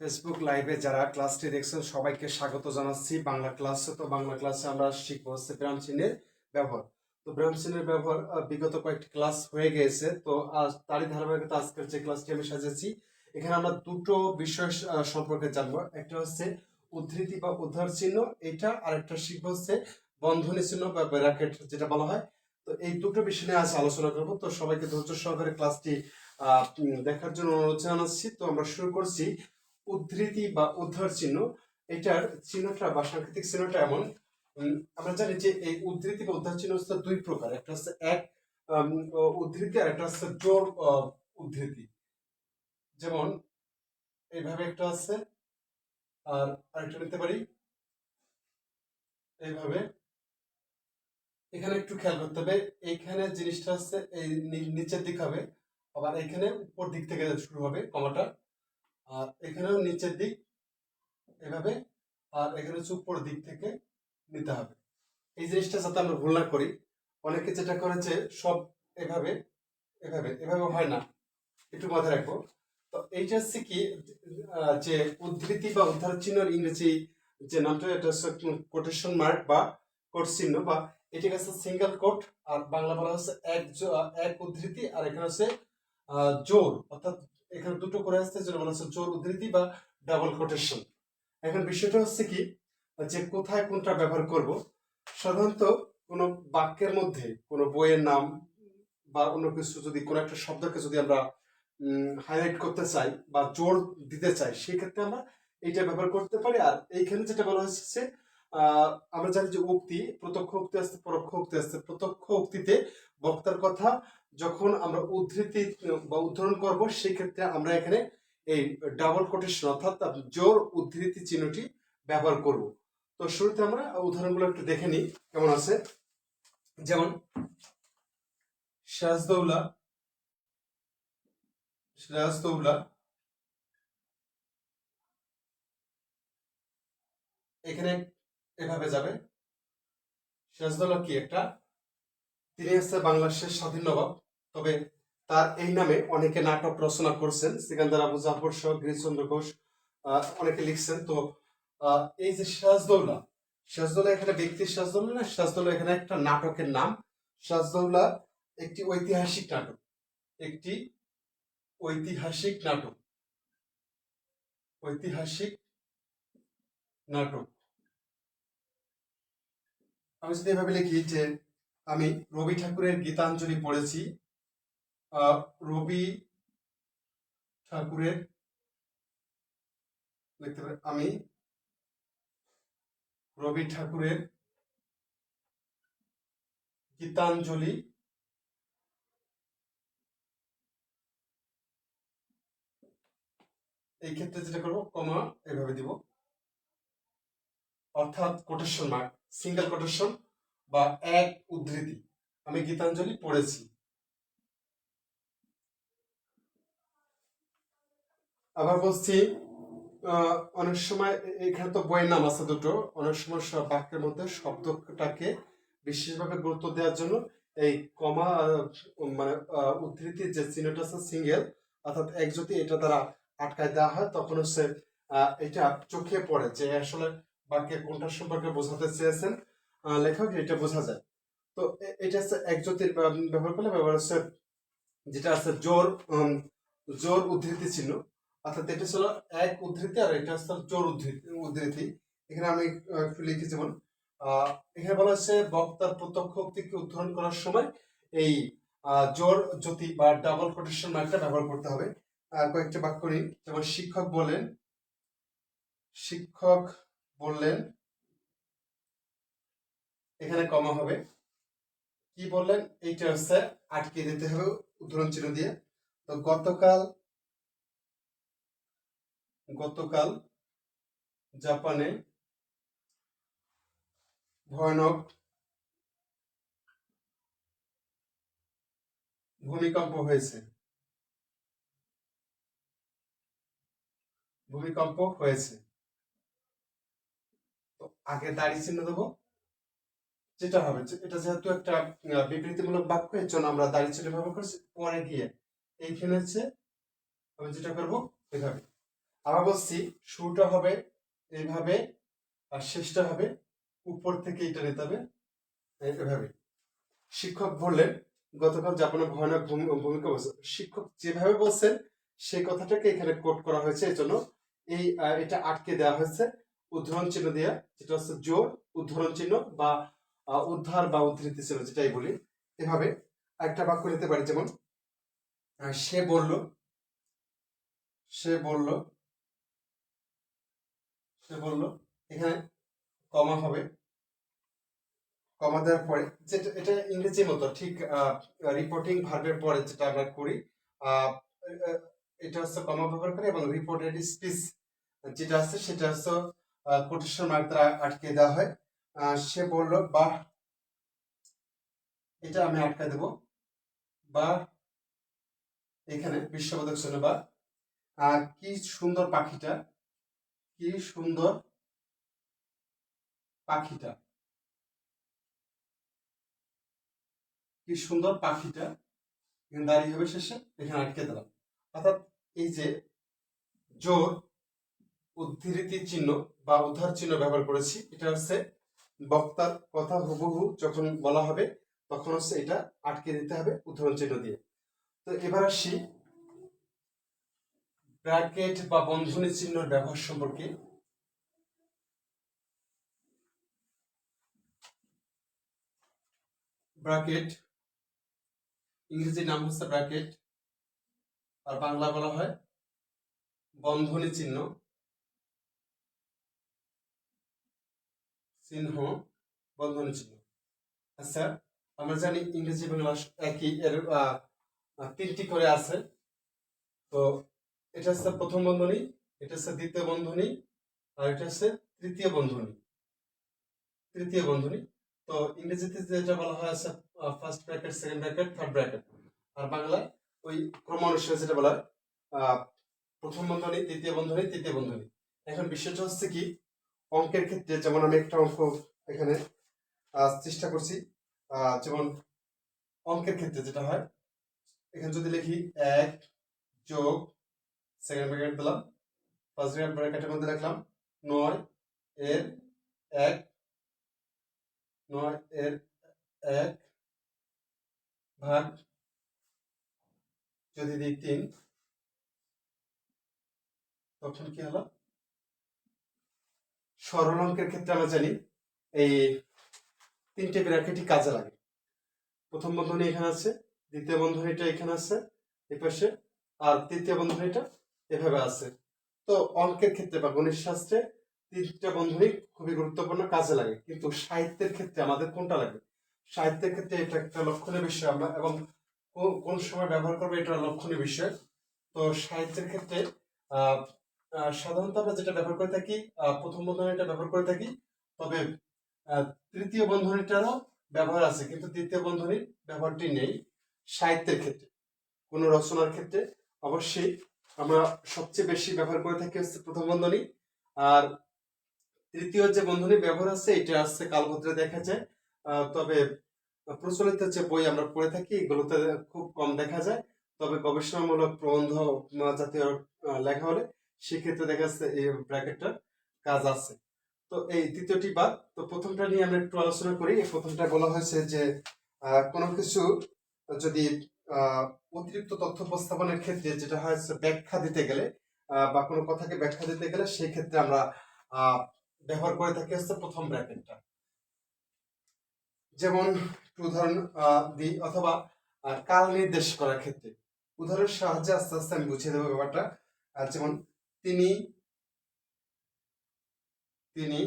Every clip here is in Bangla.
ফেসবুক লাইভে যারা ক্লাসটি দেখছেন, সবাইকে স্বাগত জানাচ্ছি। বাংলা ক্লাসে তো বাংলা ক্লাসে আমরা শিখব হচ্ছে চিহ্নের ব্যবহার। তো চিহ্নের ব্যবহার বিগত কয়েকটি ক্লাস হয়ে গিয়েছে। তো আজ তারই ধারাবাহিকতা আজকের যে ক্লাসটি আমি সাজেছি এখানে আমরা দুটো বিষয় সম্পর্কে জানব। একটা হচ্ছে উদ্ধৃতি বা উদ্ধার চিহ্ন, এটা আর একটা শিখব হচ্ছে বন্ধনী চিহ্ন বা ব্র্যাকেট যেটা বলা হয়। তো এই দুটো বিষয় নিয়ে আজ আলোচনা করব। তো সবাইকে ধৈর্য সহকারে ক্লাসটি দেখার জন্য অনুরোধ জানাচ্ছি। তো আমরা শুরু করছি। উদ্ধৃতি বা উদ্ধার চিহ্ন, এটার চিহ্নটা বা সাংকেতিক চিহ্নটা এমন। আমরা জানি যে এই উদ্ধৃতি বা উদ্ধার চিহ্ন হচ্ছে দুই প্রকার, একটা হচ্ছে এক উদ্ধৃতি আর একটা হচ্ছে জোর উদ্ধৃতি। যেমন, এইভাবে একটা আছে, আর আরেকটা নিতে পারি? এইভাবে। এখানে একটু খেয়াল করতে হবে, এইখানে জিনিসটা হচ্ছে এই নিচের দিক হবে, আবার এখানে উপর দিক থেকে শুরু হবে, কমাটা। আর এখানেও নিচের দিক এভাবে, আর এখানে হচ্ছে উপরের দিক থেকে নিতে হবে। এই জিনিসটা যাতে আমরা ভুল না করি, অনেকে যেটা করেছে সব এভাবে এভাবে এভাবে হয় না। একটু মাথায় রাখব। তো এইটা হচ্ছে কি যে উদ্ধৃতি বা উদ্ধার চিহ্নের ইংরেজি যে নামটা, এটা হচ্ছে কোটেশন মার্ক বা কোট চিহ্ন বা এটি হচ্ছে সিঙ্গেল কোট আর বাংলা বলা হচ্ছে এক এক উদ্ধৃতি, আর এখানে হচ্ছে জোর, অর্থাৎ এখানে দুটো করে আসছে, যেটা বলা হচ্ছে জোর উদ্ধৃতি বা ডাবল কোটেশন এখন বিষয়টা হচ্ছে কি, যে কোথায় কোনটা ব্যবহার করব, সাধারণত কোনো বাক্যের মধ্যে, কোনো বইয়ের নাম বা অন্য কিছু যদি, কোনো একটা শব্দকে যদি আমরা হাইলাইট করতে চাই বা জোর দিতে চাই, সেক্ষেত্রে আমরা এইটা ব্যবহার করতে পারি। আর এইখানে যেটা বলা হচ্ছে আমরা জানি যে উক্তি, প্রত্যক্ষ উক্তি আসতে, পরোক্ষ উক্তি আসতে, প্রত্যক্ষ উক্তিতে বক্তার কথা যখন আমরা উদ্ধৃতি বা উদ্ধরণ করব, সেক্ষেত্রে আমরা এখানে এই ডাবল কোটেশন অর্থাৎ জোর উদ্ধৃতি চিহ্নটি ব্যবহার করব। তো শুরুতে আমরা উদাহরণগুলো একটু দেখে নিই, কেমন আছে? যেমন সিরাজদৌলা সিরাজদৌলা এখানে এভাবে যাবে। সিরাজদৌলা কি একটা? তিনি হচ্ছে বাংলাদেশের স্বাধীন নবাব। তবে তার এই নামে অনেকে নাটক রচনা করছেন। সিকান্দার আবু জাফর সহ গিরিশচন্দ্র ঘোষ অনেকে লিখছেন। তো এই যে সিরাজদৌলা সিরাজদৌলা এখানে ব্যক্তি সিরাজদৌলা না? সিরাজদৌলা এখানে একটা নাটকের নাম। সিরাজদৌলা একটি ঐতিহাসিক নাটক। একটি ঐতিহাসিক নাটক। ঐতিহাসিক নাটক। আমি যদি এভাবে লিখি যে আমি রবি ঠাকুরের গীতাঞ্জলি পড়েছি রবি ঠাকুরের লিখতে পারি আমি রবি ঠাকুরের গীতাঞ্জলি, এই ক্ষেত্রে যেটা করব, কমা, এভাবে দিব। অর্থাৎ কোটেশন মার্ক সিঙ্গেল কোটেশন বা এক উদ্ধৃতি। আমি গীতাঞ্জলি পড়েছি। আবার বলছি অনেক সময় এখানে তো বইয়ের নাম আছে দুটো অনেক সময় বাক্যের মধ্যে শব্দটাকে বিশেষভাবে গুরুত্ব দেওয়ার জন্য এই কমা মানে আহ, উদ্ধৃতির যে চিহ্নটা আছে সিঙ্গেল অর্থাৎ এক যদি এটা দ্বারা আটকায় দেওয়া হয় তখন হচ্ছে এটা চোখে পড়ে যে আসলে বাক্যে কোনটা সম্পর্কে বোঝাতে চেয়েছেন লেখক এটা বোঝা যায়। তো এটা হচ্ছে এক জ্যোতির ব্যবহার করলে ব্যবহার হচ্ছে যেটা আছে জোর জোর উদ্ধৃতি চিহ্ন। অর্থাৎ এটা ছিল এক উদ্ধৃতি আর এটা হচ্ছে জোর উদ্ধৃতি উদ্ধৃতি। এখানে আমি একটু লিখি যেমন এখানে বলা হচ্ছে বক্তার প্রত্যক্ষ উক্তিকে উদ্ধরণ করার সময় এই জোর, জ্যোতি বা ডাবল কোটেশন মার্কটা ব্যবহার করতে হবে। কয়েকটা বাক্য নিন যেমন, শিক্ষক বলেন শিক্ষক বললেন, এখানে কমা হবে। কি বললেন? এইটা হচ্ছে আটকে দিতে হবে উদাহরণ চিহ্ন দিয়ে। তো গতকাল গতকাল জাপানে ভয়ানক ভূমিকম্প হয়েছে। ভূমিকম্প হয়েছে। তো আগে দাড়ি চিহ্ন দেবো। যেটা হবে এটা যেহেতু একটা বিবৃতিমূলক বাক্য, এর জন্য আমরা দাড়ি চিহ্ন ব্যবহার করছি। পরে গিয়ে এইখানে হচ্ছে আমি যেটা করব, এভাবে। আবার বলছি শুরুটা হবে এইভাবে আর শেষটা হবে উপর থেকে এটা নিতে হবে এভাবে। শিক্ষক বললেন, গতকাল জাপানে ভয়ানক ভূমি- ভূমিকা বলছে শিক্ষক যেভাবে বলছেন, সেই কথাটাকে এখানে কোট করা হয়েছে এই জন্য এই এটা আটকে দেওয়া হয়েছে। উদ্ধরণ চিহ্ন দেওয়া যেটা হচ্ছে জোর, উদ্ধরণ চিহ্ন বা উদ্ধার বা উদ্ধৃতি চিহ্ন যেটাই বলি। এভাবে একটা বাক্য নিতে পারি, যেমন সে বলল সে বলল সে বলল, এখানে কমা হবে। কমা দেওয়ার পরে, যেটা, এটা ইংরেজি মতো, ঠিক রিপোর্টিং ভার্বের পরে যেটা আমরা করি এটা হচ্ছে কমা ব্যবহার করে এবং রিপোর্টেড স্পিচ যেটা আছে সেটা হচ্ছে কোটেশন মার্ক দ্বারা আটকে দেওয়া হয়। সে বলল, বা এটা আমি আটকে দেব। বা এখানে বিশ্ববোধক চিহ্ন বা। কি সুন্দর পাখিটা। কি সুন্দর পাখিটা। কি সুন্দর পাখিটা। দাঁড়িয়ে হবে শেষে, এখানে আটকে দিলাম। অর্থাৎ এই যে জোর, উদ্ধৃতি চিহ্ন বা উদ্ধার চিহ্ন ব্যবহার করেছি, এটা হচ্ছে বক্তার কথা হুবহু যখন বলা হবে, তখন হচ্ছে এটা আটকে দিতে হবে উদাহরণ চিহ্ন দিয়ে। তো এবার আসি ব্র্যাকেট বা বন্ধনী চিহ্নের ব্যবহার সম্পর্কে? ব্র্যাকেট, ইংরেজি নাম হচ্ছে ব্র্যাকেট, আর বাংলা বলা হয় বন্ধনী চিহ্ন। চিহ্ন, বন্ধনী চিহ্ন। আচ্ছা আমরা জানি ইংরেজি বাংলা একই এর তিনটি করে আছে। তো এটা হচ্ছে প্রথম বন্ধনী, এটা হচ্ছে দ্বিতীয় বন্ধনী, আর এটা হচ্ছে তৃতীয় বন্ধনী। তৃতীয় বন্ধনী। তো ইংরেজিতে যেটা বলা হয় first bracket second bracket third bracket আর বাংলায় ওই ক্রম অনুসারে যেটা বলা প্রথম বন্ধনী, দ্বিতীয় বন্ধনী, তৃতীয় বন্ধনী। এখন বিষয়টা হচ্ছে কি, অঙ্কের ক্ষেত্রে যেমন আমি একটা অঙ্ক এখানে চেষ্টা করছি যেমন অঙ্কের ক্ষেত্রে যেটা হয়, এখানে যদি লিখি এক যোগ সেকেন্ড ব্র্যাকেট দিলাম ফার্স্ট ব্র্যাকেটের মধ্যে রাখলাম। নয় এর এক, নয় এর এক ভাগ যদি দিই তিন, তখন কি হলো? সরল অঙ্কের ক্ষেত্রে আমরা জানি এই তিনটে ব্র্যাকেটই কাজে লাগে। প্রথম বন্ধনী এখানে আছে, দ্বিতীয় বন্ধনীটা এখানে আছে এই পাশে আর তৃতীয় বন্ধনীটা এভাবে আছে। তো অঙ্কের ক্ষেত্রে বা গণিত শাস্ত্রে তিনটা বন্ধনী খুবই গুরুত্বপূর্ণ কাজে লাগে। কিন্তু সাহিত্যের ক্ষেত্রে আমাদের কোনটা লাগে? সাহিত্যের ক্ষেত্রে এটা একটা লক্ষণীয় বিষয় আমরা এবং কোন সময় ব্যবহার করব এটা লক্ষণীয় বিষয়। তো সাহিত্যের ক্ষেত্রে সাধারণত আমরা যেটা ব্যবহার করে থাকি প্রথম বন্ধনীটা ব্যবহার করে থাকি, তবে তৃতীয় বন্ধনীটারও ব্যবহার আছে, কিন্তু তৃতীয় বন্ধনীর ব্যবহারটি নেই সাহিত্যের ক্ষেত্রে। কোনো রচনার ক্ষেত্রে অবশ্যই আমরা সবচেয়ে বেশি ব্যবহার করে থাকি হচ্ছে প্রথম বন্ধনী। আর তৃতীয় যে বন্ধনী ব্যবহার আছে এটা আসছে কালভদ্রে দেখা যায়। তবে প্রচলিত যে বই আমরা পড়ে থাকি এগুলোতে খুব কম দেখা যায়। তবে গবেষণামূলক প্রবন্ধ জাতীয় লেখা হলে সেক্ষেত্রে দেখা যাচ্ছে এই ব্র্যাকেটটার কাজ আছে। তো এই দ্বিতীয়টি বাদ তো প্রথমটা নিয়ে আমরা একটু আলোচনা করি। প্রথমটা বলা হয়েছে যে কোনো কিছু যদি আহ, অতিরিক্ত তথ্য উপস্থাপনের ক্ষেত্রে যেটা হয় ব্যাখ্যা দিতে গেলে বা কোনো কথাকে ব্যাখ্যা দিতে গেলে সেই ক্ষেত্রে আমরা ব্যবহার করে থাকি হচ্ছে প্রথম ব্র্যাকেটটা। যেমন উদাহরণ দিই অথবা কাল নির্দেশ করার ক্ষেত্রে। উদাহরণের সাহায্যে আস্তে আস্তে আমি বুঝিয়ে দেবো ব্যাপারটা। যেমন তিনি তিনি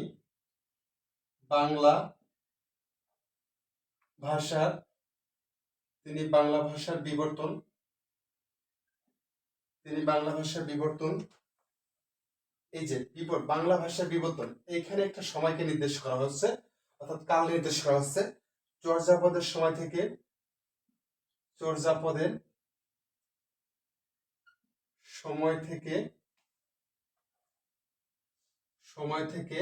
বাংলা ভাষার তিনি বাংলা ভাষার বিবর্তন। তিনি বাংলা ভাষার বিবর্তন। এই যে বাংলা ভাষার বিবর্তন। এইখানে একটা সময়কে নির্দেশ করা হচ্ছে, অর্থাৎ কাল নির্দেশ করা হচ্ছে। চর্যাপদের সময় থেকে চর্যাপদের সময় থেকে সময় থেকে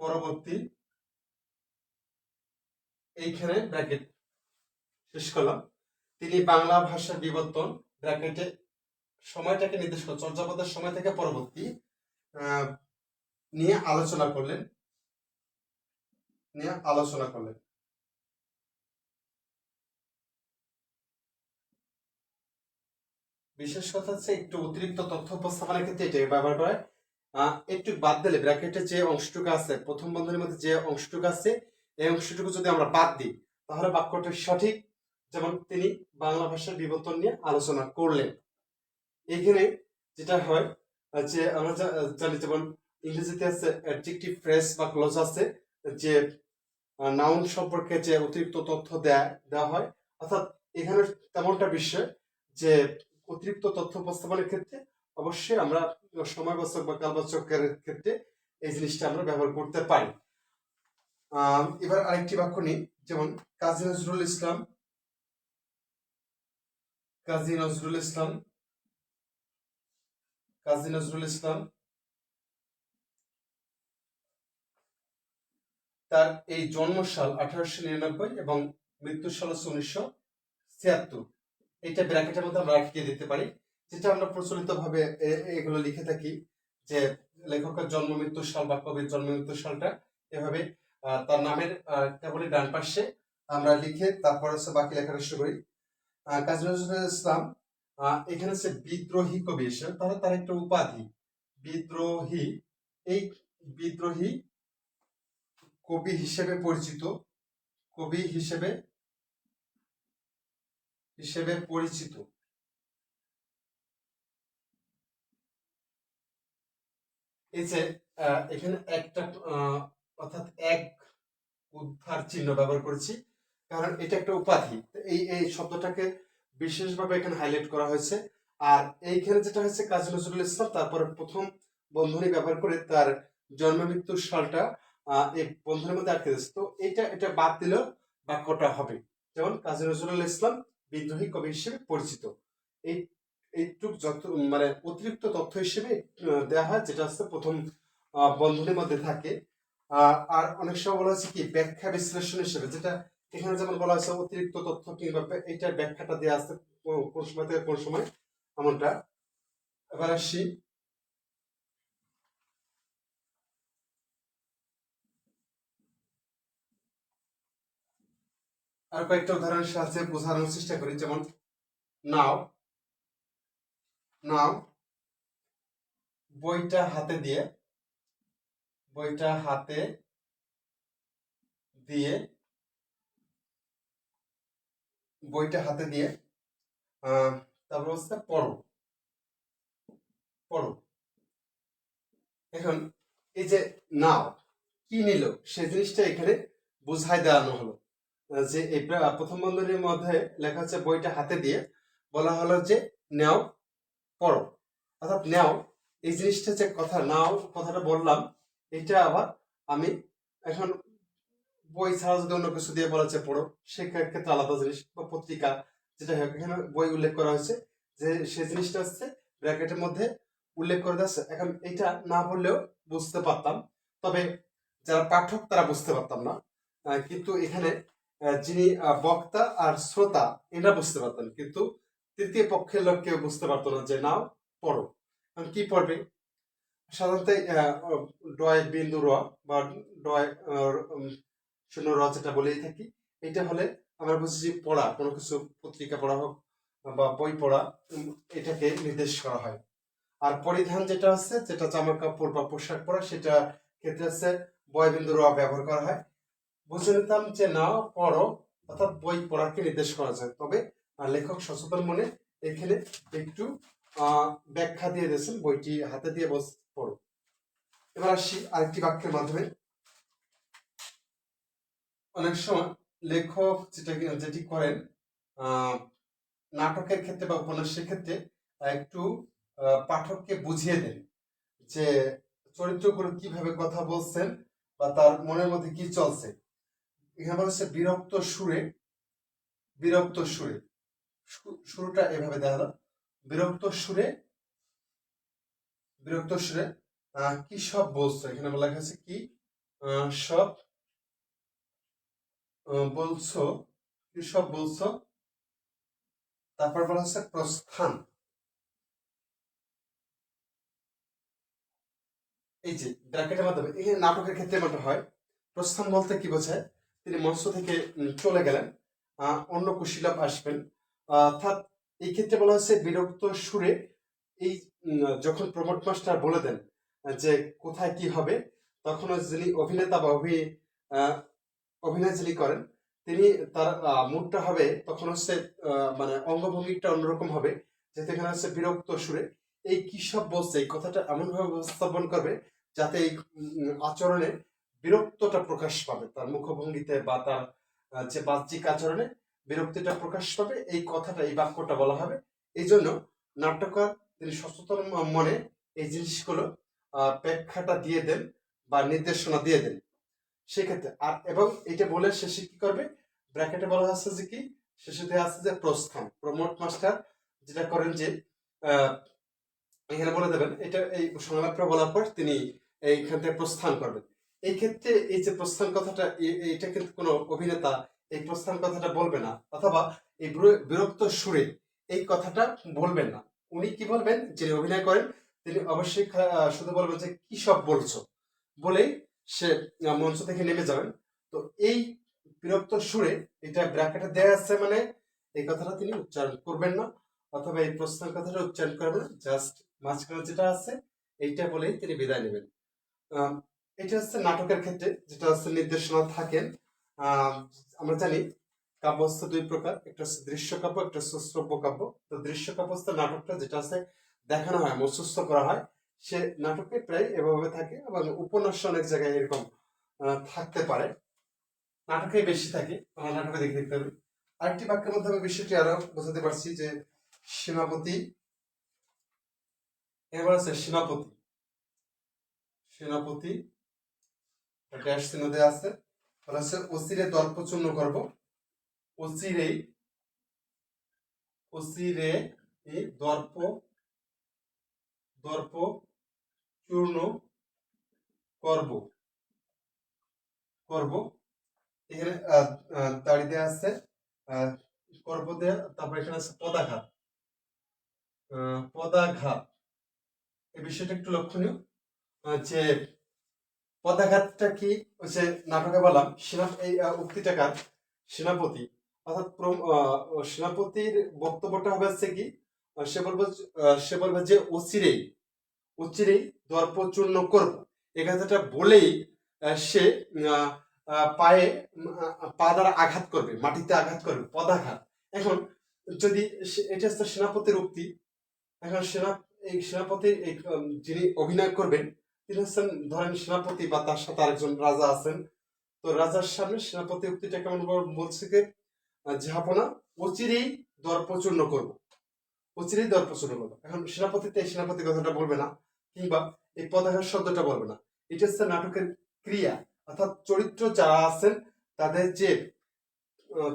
পরবর্তী এইখানে ব্র্যাকেট শেষ করলাম। তিনি বাংলা ভাষার বিবর্তন ব্র্যাকেটে সময়টাকে নির্দেশ করে চর্যাপদের সময় থেকে পরবর্তী নিয়ে আলোচনা করলেন। নিয়ে আলোচনা করলেন। বিশেষ কথা হচ্ছে একটু অতিরিক্ত তথ্য উপস্থাপনের ক্ষেত্রে এটাকে ব্যবহার করে। একটু বাদ দিলে ব্র্যাকেটে যে অংশটুকু আছে, প্রথম বন্ধনীর মধ্যে যে অংশটুকু আছে, এই অংশটুকু যদি আমরা বাদ দিই, তাহলে বাক্যটা সঠিক যেমন তিনি বাংলা ভাষার বিবর্তন নিয়ে আলোচনা করলেন। এখানে যেটা হয়, যে আমরা জানি যেমন ইংরেজিতে আছে অ্যাডজেক্টিভ ফ্রেজ বা ক্লোজ আছে, যে নাউন সম্পর্কে যে অতিরিক্ত তথ্য দেয়া, দেওয়া হয়, অর্থাৎ এখানে তেমনটা বিষয় যে, অতিরিক্ত তথ্য উপস্থাপনের ক্ষেত্রে অবশ্যই আমরা সময়বাচক বা কালবাচকের ক্ষেত্রে এই জিনিসটা আমরা ব্যবহার করতে পারি। এবার আরেকটি বাক্য নিই, যেমন কাজী নজরুল ইসলাম কাজী নজরুল ইসলাম, কাজী নজরুল ইসলাম, তার এই জন্মসাল আঠারোশো নিরানব্বই এবং মৃত্যু সাল হচ্ছে উনিশশো ছিয়াত্তর। এটা ব্র্যাকেটের মধ্যে আমরা আটকে দিতে পারি, যেটা আমরা প্রচলিত ভাবে এগুলো লিখে থাকি যে লেখকের জন্ম মৃত্যু সাল বা কবির জন্ম মৃত্যু সালটা এভাবে তার নামের কেবলই ডান পাশে আমরা লিখে তারপর হচ্ছে বাকি লেখাটা শুরু করি। কাজী নজরুল ইসলাম এখানে হচ্ছে বিদ্রোহী কবি এসে তাহলে তার একটা উপাধি, বিদ্রোহী, এই বিদ্রোহী কবি হিসেবে পরিচিত, কবি হিসেবে হিসেবে পরিচিত। এই যে এখানে একটা অর্থাৎ এক উদ্ধার চিহ্ন ব্যবহার করেছি। কারণ এটা একটা উপাধি। এই এই শব্দটাকে বিশেষভাবে এখানে হাইলাইট করা হয়েছে। আর এইখানে যেটা হচ্ছে কাজী নজরুল ইসলাম তারপরে প্রথম বন্ধনী ব্যবহার করে তার জন্ম মৃত্যুর সালটা এই বন্ধনের মধ্যে আটকে দিচ্ছে তো এটা এটা বাদ দিলেও বাক্যটা হবে। যেমন, কাজী নজরুল ইসলাম বিদ্রোহী কবি হিসেবে পরিচিত। এই, এইটুক যত মানে অতিরিক্ত তথ্য হিসেবে দেওয়া হয়, যেটা হচ্ছে প্রথম বন্ধনীর মধ্যে থাকে। আর অনেক সময় বলা হচ্ছে কি, ব্যাখ্যা বিশ্লেষণ হিসেবে, যেটা এখানে যেমন বলা হয়েছে অতিরিক্ত তথ্য কিংবা এইটার ব্যাখ্যাটা দেওয়া আছে কোন- কোন সময় থেকে কোন সময়, এমনটা। এবার আসি। আর কয়েকটা উদাহরণের সাহায্যে বোঝানোর চেষ্টা করি, যেমন নাও নাও, বইটা হাতে দিয়ে, বইটা হাতে দিয়ে বইটা হাতে দিয়ে তারপর হচ্ছে পড়ো। পড়ো। এখন এই যে নাও, কি নিল? সে জিনিসটা এখানে বুঝাই দেওয়ানো হলো। যে এই প্রথম বন্ধনীর মধ্যে লেখা হচ্ছে বইটা হাতে দিয়ে। বলা হলো যে নাও, পড়ো। অর্থাৎ নাও, এই জিনিসটা যে কথা, নাও কথাটা বললাম, এটা আবার আমি এখন বই ছাড়া যদি অন্য কিছু দিয়ে বলা হচ্ছে পড়ো, সেক্ষেত্রে আলাদা জিনিস বা পত্রিকা যেটা এখানে বই উল্লেখ করা হয়েছে যে সে জিনিসটা হচ্ছে ব্র্যাকেটের মধ্যে উল্লেখ করে দিচ্ছে এখন এটা না বললেও বুঝতে পারতাম, তবে যারা পাঠক তারা বুঝতে পারতাম না। কিন্তু এখানে যিনি বক্তা আর শ্রোতা, এরা বুঝতে পারতেন। কিন্তু তৃতীয় পক্ষের লোক কেউ বুঝতে পারতো না যে নাও পড়ো। কি পড়বে? সাধারণত ডয় বিন্দু র বা ডয় শূন্য র যেটা বলেই থাকি, এটা হলে আমরা বুঝি যে পড়া, কোনো কিছু পত্রিকা পড়া হোক বা বই পড়া এটাকে নির্দেশ করা হয়। আর পরিধান যেটা আছে, যেটা জামা কাপড় বা পোশাক পরা সেটা ক্ষেত্রে হচ্ছে বয় বিন্দু র ব্যবহার করা হয়। বুঝে নিতাম যে না, পড়ো, অর্থাৎ বই পড়াকে নির্দেশ করা যায়। তবে লেখক সচেতন মনে এখানে একটু ব্যাখ্যা দিয়ে দিয়েছেন, বইটি হাতে দিয়ে বস, পড়ো। এবার আসি আরেকটি বাক্যের মাধ্যমে। অনেক সময় লেখক যেটা যেটি করেন নাটকের ক্ষেত্রে বা উপন্যাসের ক্ষেত্রে একটু পাঠককে বুঝিয়ে দেন যে চরিত্রগুলো কীভাবে কথা বলছেন বা তার মনের মধ্যে কি চলছে। এখানে বলা হচ্ছে বিরক্ত সুরে বিরক্ত সুরে। শুরুটা এভাবে দেখা বিরক্ত সুরে বিরক্ত সুরে কি সব বলছো? এখানে বলা হয়েছে কি সব বলছো, কি সব বলছো? তারপর বলা হচ্ছে প্রস্থান। এই যে ব্র্যাকেটের মাধ্যমে, এই নাটকের ক্ষেত্রে মাত্র হয়, প্রস্থান বলতে কি বোঝায়? তিনি মঞ্চ থেকে চলে গেলেন অন্য কুশীলভ আসবেন। অর্থাৎ এই ক্ষেত্রে বলা হচ্ছে বিরক্ত সুরে এই যখন প্রমোট মাস্টার বলে দেন যে কোথায় কি হবে, তখন যিনি অভিনেতা বা অভি অভিনয় যিনি করেন, তিনি তার মুডটা হবে তখন হচ্ছে মানে অঙ্গভঙ্গিটা অন্যরকম হবে, যেহেতু এখানে হচ্ছে বিরক্ত সুরে। এই কি সব বলছে? এই কথাটা এমন ভাবে উপস্থাপন করবে যাতে এই আচরণে বিরক্তটা প্রকাশ পাবে। তার মুখভঙ্গিতে বা তার যে বাহ্যিক আচরণে বিরক্তিটা প্রকাশ পাবে। এই কথাটা, এই বাক্যটা বলা হবে। এই জন্য নাট্যকার তিনি সচেতন মনে এই জিনিসগুলো ব্যাখ্যাটা দিয়ে দেন বা নির্দেশনা দিয়ে দেন। সেক্ষেত্রে, আর এবং এটা বলে শেষে কি করবে? ব্র্যাকেটে বলা আছে যে কি? শেষে দেওয়া আছে যে প্রস্থান প্রমোট মাস্টার যেটা করেন যে এখানে বলে দেবেন, এটা এই সংলাপটা বলার পর তিনি এইখান থেকে প্রস্থান করবেন। এই ক্ষেত্রে এই যে প্রস্থান কথাটা এটা কিন্তু কোনো অভিনেতা এই প্রস্থান কথাটা বলবে না, অথবা এই বিরক্ত সুরে এই কথাটা বলবেন না। উনি কি বলবেন? যিনি অভিনয় করেন, তিনি অবশ্যই শুধু বলবেন যে, কি সব বলছো? বলেই সে মঞ্চ থেকে নেমে যাবেন। তো এই বিরক্ত সুরে এটা ব্র্যাকেটে দেয়া আছে মানে এই কথাটা তিনি উচ্চারণ করবেন না, অথবা এই প্রশ্নের কথাটা উচ্চারণ করবেন না, জাস্ট মাঝখানে যেটা আছে এইটা বলেই তিনি বিদায় নেবেন। এটা হচ্ছে নাটকের ক্ষেত্রে, যেটা হচ্ছে নির্দেশনা থাকেন। আমরা জানি কাব্য হচ্ছে দুই প্রকার, একটা হচ্ছে দৃশ্য কাব্য একটা হচ্ছে শ্রব্য কাব্য তো দৃশ্য কাব্য নাটকটা যেটা আছে দেখানো হয় মস্তুস্থ করা হয়। সে নাটকে প্রায় এভাবে থাকে এবং উপন্যাস অনেক জায়গায় এরকম থাকতে পারে। নাটকে বেশি থাকে নাটকে দেখে দেখতে হবে আরেকটি বাক্যের মধ্যে আমি বিষয়টি আরও বোঝাতে পারছি যে সেনাপতি এবার আছে সেনাপতি সেনাপতি ড্যাশ আছে। বলা হচ্ছে অচিরে দর্প চূর্ণ করব। অচিরে এই দর্প দর্প চূর্ণ করব। করব। এখানে দাড়ি দেওয়া আছে করব দেয়া, তারপর এখানে আছে পদাঘাত। পদাঘাত। এই বিষয়টা একটু লক্ষণীয়। যে পদাঘাতটা কি যে নাটকে বললাম, সেনা, এই উক্তিটাকার সেনাপতি, অর্থাৎ সেনাপতির বক্তব্যটা হবে হচ্ছে কি সে বলবে সে বলবে যে, অচিরেই অচিরেই দর্প চূর্ণ করব। এই কথাটা বলেই সে পায়ে পা দ্বারা আঘাত করবে, মাটিতে আঘাত করবে, পদাঘাত। এখন যদি এটা হচ্ছে সেনাপতির উক্তি। এখন সেনা, এই সেনাপতি, এই যিনি অভিনয় করবেন, তিনি হচ্ছেন, ধরেন সেনাপতি বা তার সাথে আরেকজন রাজা আছেন। তো রাজার সামনে সেনাপতি উক্তিটা কেমন বল- বলছে যে যাহাপনা অচিরেই দর্পচূর্ণ করব। অচিরেই দর্পচূর্ণ করব এখন সেনাপতিতে এই সেনাপতি কথাটা বলবে না, কিংবা এই পদাঘাত শব্দটা বলবে না। এটা হচ্ছে নাটকের ক্রিয়া। অর্থাৎ চরিত্র যারা আছেন, তাদের যে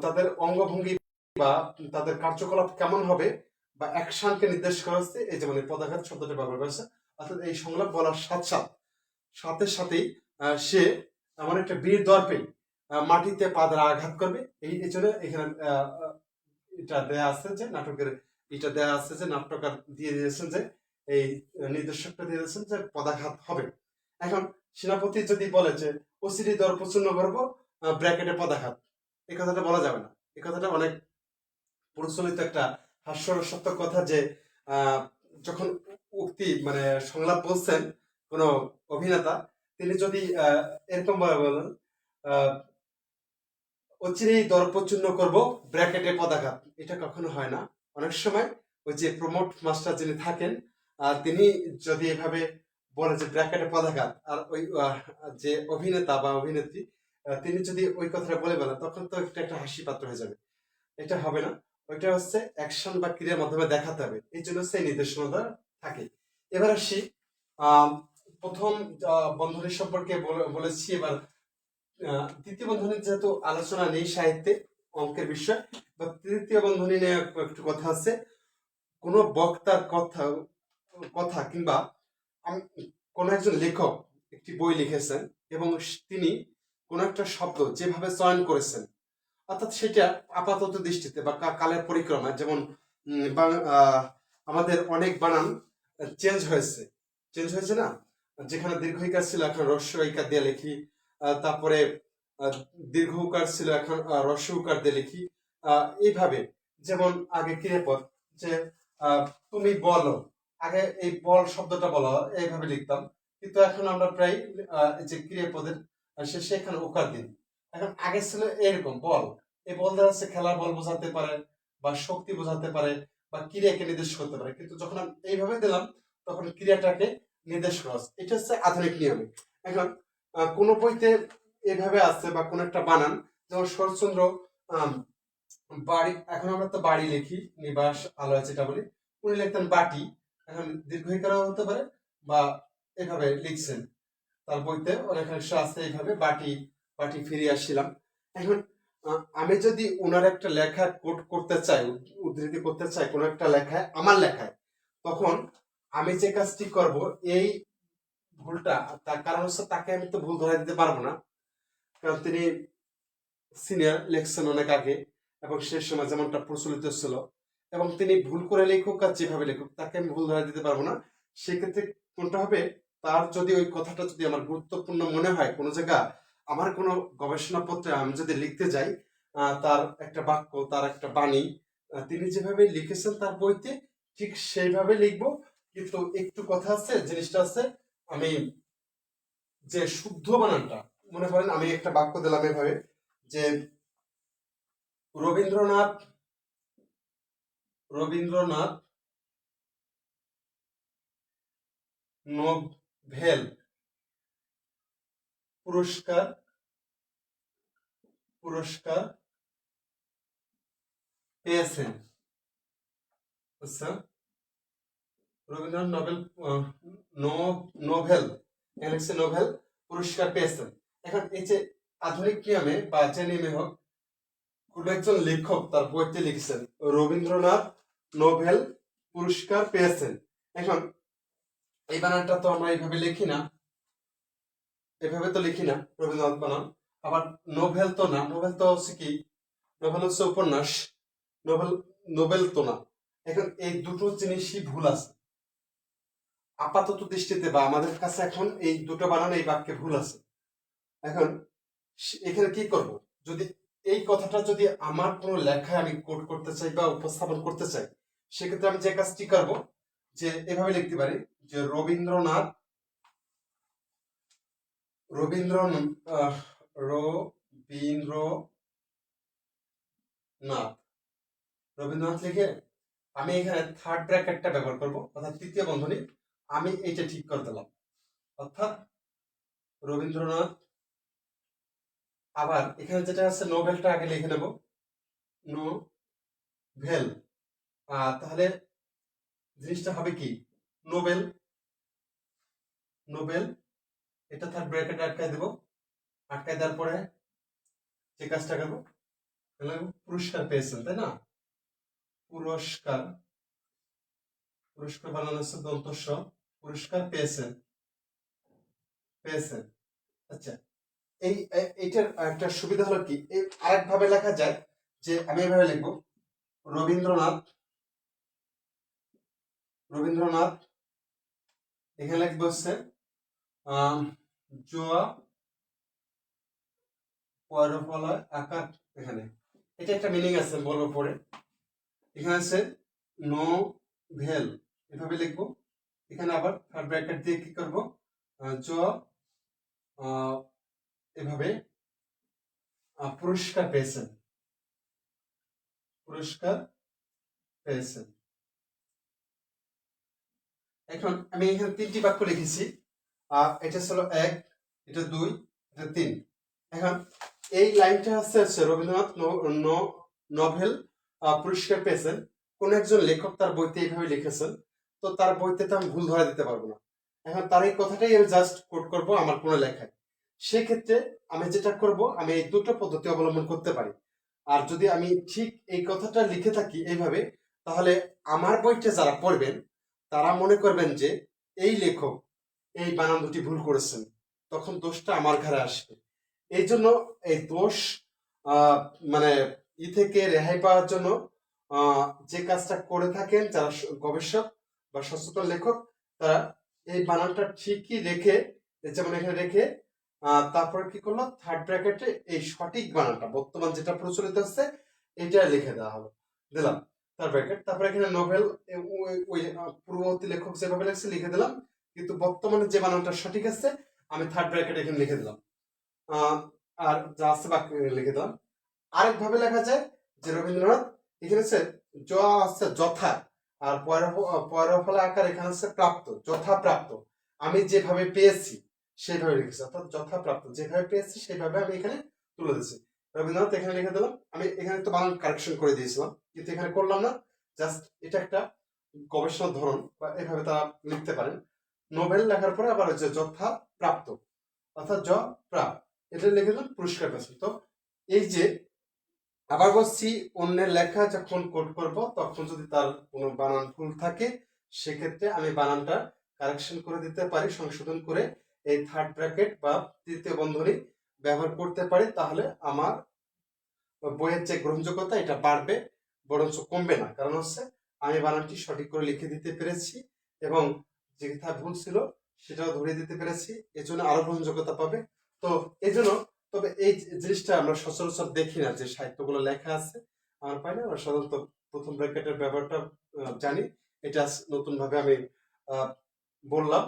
তাদের অঙ্গভঙ্গি বা তাদের কার্যকলাপ কেমন হবে বা অ্যাকশনকে নির্দেশ করা হচ্ছে, এই যেমন পদাঘাত শব্দটা ব্যবহার করেছে অর্থাৎ এই সংলাপ বলার সাথে সাথে সাথে সাথেই সে এমন একটা বীর দর্পে মাটিতে পা আঘাত করবে। এই জন্য এখানে এটা দেয়া আছে যে নাটকের এটা দেয়া আছে যে নাট্যকার দিয়ে দিয়েছেন যে, এই নির্দেশকটা দিয়ে দিয়েছেন যে পদাঘাত হবে। এখন সেনাপতি যদি বলে যে অসিরি দর প্রচন্ন করব ব্র্যাকেটে পদাঘাত। এই কথাটা বলা যাবে না। এই কথাটা অনেক প্রচলিত একটা হাস্যরসাত্মক কথা যে যখন উক্তি মানে সংলাপ বলছেন কোন অভিনেতা, তিনি যদি এরকম ভাবে বলেন অচিরেই দরপচূর্ণ করব ব্র্যাকেটে পদাঘাত। এটা কখনো হয় না। অনেক সময় ওই যে প্রমোট মাস্টার যিনি থাকেন আহ, তিনি যদি এভাবে বলে যে ব্র্যাকেটে পদাঘাত আর ওই যে অভিনেতা বা অভিনেত্রী তিনি যদি ওই কথাটা বলে বলেন তখন তো একটা একটা হাসি পাত্র হয়ে যাবে। এটা হবে না। ওইটা হচ্ছে অ্যাকশন বা ক্রিয়ার মাধ্যমে দেখাতে হবে। এই জন্য সেই নির্দেশনাটা থাকে। এবার আসি প্রথম বন্ধনী সম্পর্কে বলে- বলেছি। এবার তৃতীয় বন্ধনীর যেহেতু আলোচনা নেই সাহিত্যে অঙ্কের বিষয়। বা তৃতীয় বন্ধনী নিয়ে এক- একটু কথা আছে। কোন বক্তার কথা কথা কিংবা কোন একজন লেখক একটি বই লিখেছেন এবং তিনি কোন একটা শব্দ যেভাবে চয়ন করেছেন, অর্থাৎ সেটা আপাতত দৃষ্টিতে বা কালের পরিক্রমায় যেমন আমাদের অনেক বানান চেঞ্জ হয়েছে। চেঞ্জ হয়েছে না? যেখানে দীর্ঘইকার ছিল, এখন রস্যইকার দিয়ে লিখি তারপরে দীর্ঘ উকার ছিল এখন রস্য উকার দিয়ে লিখি। এইভাবে, যেমন আগে ক্রিয়াপদ যে তুমি বলো, আগে এই বল শব্দটা বলা এইভাবে লিখতাম। কিন্তু এখন আমরা প্রায় যে ক্রিয়াপদের এখানে উকার দিন এখন আগে ছিল এরকম বল। এই বল দ্বারা হচ্ছে খেলার বল বোঝাতে পারে, বা শক্তি বোঝাতে পারে, বা ক্রিয়াকে নির্দেশ করতে পারে। কিন্তু যখন আমি এইভাবে দিলাম, তখন ক্রিয়াটাকে নির্দেশ করা। এটা হচ্ছে আধুনিক নিয়মে। এখন কোনো বইতে এভাবে আছে বা কোন একটা বানান। যেমন শরৎচন্দ্র বাড়ি, এখন আমরা তো বাড়ি লিখি, নিবাস আলোয় যেটা বলি, উনি লিখতেন বাটি। এখন দীর্ঘইকারও হতে পারে বা এভাবে লিখছেন। তার বইতে অনেক অংশ আছে এইভাবে বাটি বাটি ফিরে আসছিলাম। এখন আমি যদি ওনার একটা লেখা কোট করতে চাই, উদ্ধৃতি করতে চাই, কোনো একটা লেখায়, আমার লেখায়, তখন আমি যে কাজটি করব, এই ভুলটা, তার কারণ হচ্ছে তাকে আমি তো ভুল ধরে দিতে পারব না। কারণ তিনি সিনিয়র লেখছেন অনেক আগে এবং শেষ সময় যেমনটা প্রচলিত ছিল এবং তিনি ভুল করে লেখক আর যেভাবে লেখক, তাকে আমি ভুল ধরে দিতে পারব না। সেক্ষেত্রে কোনটা হবে? তার যদি ওই কথাটা যদি আমার গুরুত্বপূর্ণ মনে হয় কোনো জায়গা, আমার কোনো গবেষণা পত্রে আমি যদি লিখতে যাই তার একটা বাক্য, তার একটা বাণী তিনি যেভাবে লিখেছেন তার বইতে, ঠিক সেইভাবে লিখব। কিন্তু একটু কথা আছে, জিনিসটা আছে, আমি যে শুদ্ধ বানানটা মনে করেন, আমি একটা বাক্য দিলাম এভাবে, যে রবীন্দ্রনাথ রবীন্দ্রনাথ নোভেল পুরস্কার পুরস্কার পেয়েছেন। রবীন্দ্রনাথ নোবেল নোভেল নোভেল পুরস্কার পেয়েছেন। এখন এই যে আধুনিক নিয়মে বা যে নিয়মে হোক, কোন একজন লেখক তার বইতে লিখছেন, রবীন্দ্রনাথ নোবেল পুরস্কার পেয়েছেন। এখন এই বানানটা তো আমরা এইভাবে লিখি না। এভাবে তো লিখি না, রবীন্দ্রনাথ বানান। আবার নোভেল তো না নোভেল তো হচ্ছে কি? নোভেল হচ্ছে উপন্যাস, নোবেল নোবেল তো না। এখন এই দুটো জিনিসই ভুল আছে। আপাতত দৃষ্টিতে বা আমাদের কাছে এখন এই দুটো বানান এই বাক্যে ভুল আছে। এখন এখানে কি করব? যদি এই কথাটা যদি আমার কোনো লেখায় আমি কোট করতে চাই বা উপস্থাপন করতে চাই, সেক্ষেত্রে আমি যে কাজটি করব, যে এভাবে লিখতে পারি, যে রবীন্দ্রনাথ রবীন্দ্র রবীন্দ্রনাথ রবীন্দ্রনাথ লিখে আমি এখানে থার্ড ব্র্যাকেটটা ব্যবহার করব, অর্থাৎ তৃতীয় বন্ধনী, আমি এইটা ঠিক করে দিলাম। অর্থাৎ রবীন্দ্রনাথ আবার এখানে যেটা আছে নোবেলটা আগে লিখে নেব। নোভেল আহ, তাহলে জিনিসটা হবে কি? নোবেল নোবেল এটা থার্ড ব্র্যাকেট আটকায় দেব। আটকায় দেওয়ার পরে যে কাজটা করব পুরস্কার পেয়েছেন তাই না? পুরস্কার পুরস্কার বানানো হচ্ছে দন্তস্ব। পুরস্কার পেয়েছেন। পেয়েছেন। আচ্ছা এই এ- এইটার একটা সুবিধা হলো কি? এই আরেক ভাবে লেখা যায় যে আমি এভাবে লিখব রবীন্দ্রনাথ রবীন্দ্রনাথ এখানে লিখব হচ্ছে জোয়া পরফলয় আকার এখানে। এটা একটা মিনিং আছে বলব পরে। এখানে আছে নো ভেল এভাবে লিখব। এখানে আবার থার্ড ব্র্যাকেট দিয়ে কি করব? আহ, জ আহ, এভাবে পুরস্কার পেয়েছেন। পুরস্কার পেয়েছেন। এখন আমি এখানে তিনটি বাক্য লিখেছি। এটা ছিল এক, এটা দুই, এটা তিন। এখন এই লাইনটা হচ্ছে রবীন্দ্রনাথ নভেল পুরস্কার পেয়েছেন। কোন একজন লেখক তার বইতে এইভাবে লিখেছেন, তো তার বইতে তো আমি ভুল ধরা দিতে পারব না। এখন তার এই কথাটাই আমি জাস্ট কোট করব আমার কোনো লেখায়। সেক্ষেত্রে আমি যেটা করব, আমি এই দুটো পদ্ধতি অবলম্বন করতে পারি। আর যদি আমি ঠিক এই কথাটা লিখে থাকি এইভাবে, তাহলে আমার বইটা যারা পড়বেন, তারা মনে করবেন যে এই লেখক এই বানান দুটি ভুল করেছেন। তখন দোষটা আমার ঘরে আসবে। এই জন্য এই দোষ মানে ই থেকে রেহাই পাওয়ার জন্য যে কাজটা করে থাকেন যারা গবেষক বা সচেতন লেখক, তারা এই বানানটা ঠিকই রেখে, যেমন এখানে রেখে তারপরে কি করল? থার্ড ব্র্যাকেটে এই সঠিক বানানটা, বর্তমান যেটা প্রচলিত আছে, এটা লিখে দেওয়া হলো। দিলাম। থার্ড ব্র্যাকেট তারপরে এখানে নোভেল ওই পূর্ববর্তী লেখক যেভাবে লিখছে, লিখে দিলাম। কিন্তু বর্তমানে যে বানানটা সঠিক আছে, আমি থার্ড ব্র্যাকেট এখানে লিখে দিলাম। আর যা আছে বাকি লিখে দিলাম। আরেকভাবে লেখা যায় যে রবীন্দ্রনাথ, এখানে আছে জ আছে যথা, আর পয়রফলা আকার এখানে আছে প্রাপ্ত যথা প্রাপ্ত আমি যেভাবে পেয়েছি সেইভাবে লিখেছি অর্থাৎ যথা প্রাপ্ত যেভাবে পেয়েছি সেইভাবে আমি এখানে তুলে দিয়েছি। রবীন্দ্রনাথ এখানে লিখে দিলাম, আমি এখানে তো বানান কারেকশন করে দিয়েছিলাম, কিন্তু এখানে করলাম না। জাস্ট এটা একটা গবেষণার ধরন, বা এভাবে তারা লিখতে পারেন। নোবেল লেখার পরে আবার হচ্ছে যথা প্রাপ্ত অর্থাৎ জ প্রাপ এটা লিখে দিলাম, পুরস্কার পেয়েছেন তো এই যে আবার বলছি, অন্যের লেখা যখন কোড করব, তখন যদি তার কোনো বানান ভুল থাকে, সেক্ষেত্রে আমি বানানটা কারেকশন করে দিতে পারি, সংশোধন করে এই থার্ড ব্র্যাকেট বা তৃতীয় বন্ধনী ব্যবহার করতে পারি, তাহলে আমার বইয়ের যে গ্রহণযোগ্যতা, এটা বাড়বে, বরঞ্চ কমবে না। কারণ হচ্ছে, আমি বানানটি সঠিক করে লিখে দিতে পেরেছি এবং যেটা ভুল ছিল, সেটাও ধরিয়ে দিতে পেরেছি, এজন্য আরও গ্রহণযোগ্যতা পাবে। তো এই জন্য তবে এই যে জিনিসটা আমরা সচরাচর দেখি না, যে সাহিত্যগুলো লেখা আছে আমার পাই না, আমরা সাধারণত প্রথম ব্র্যাকেটের ব্যাপারটা জানি, এটা নতুন ভাবে আমি বললাম।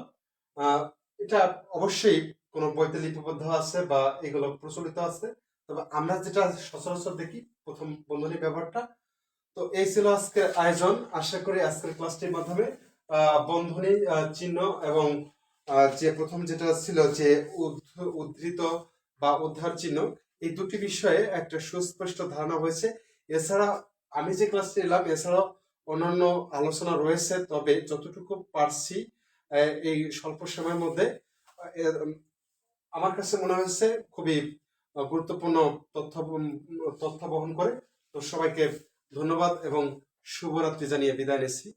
এটা অবশ্যই কোনো বইতে লিপিবদ্ধ আছে বা এগুলো প্রচলিত আছে। তবে আমরা যেটা সচরাচর দেখি, প্রথম বন্ধনী ব্যবহারটা, তো এই ছিল আজকের আয়োজন। আশা করি আজকের ক্লাসটির মাধ্যমে বন্ধনী চিহ্ন এবং যে প্রথম যেটা ছিল যে উদ্ধ- উদ্ধৃত বা উদ্ধার চিহ্ন, এই দুটি বিষয়ে একটা সুস্পষ্ট ধারণা হয়েছে। এছাড়া আমি যে ক্লাসটি এলাম এছাড়াও অন্যান্য আলোচনা রয়েছে, তবে যতটুকু পারছি এই স্বল্প সময়ের মধ্যে আমার কাছে মনে হয়েছে খুবই গুরুত্বপূর্ণ তথ্য তথ্য বহন করে। তো সবাইকে ধন্যবাদ এবং শুভরাত্রি জানিয়ে বিদায় নিচ্ছি।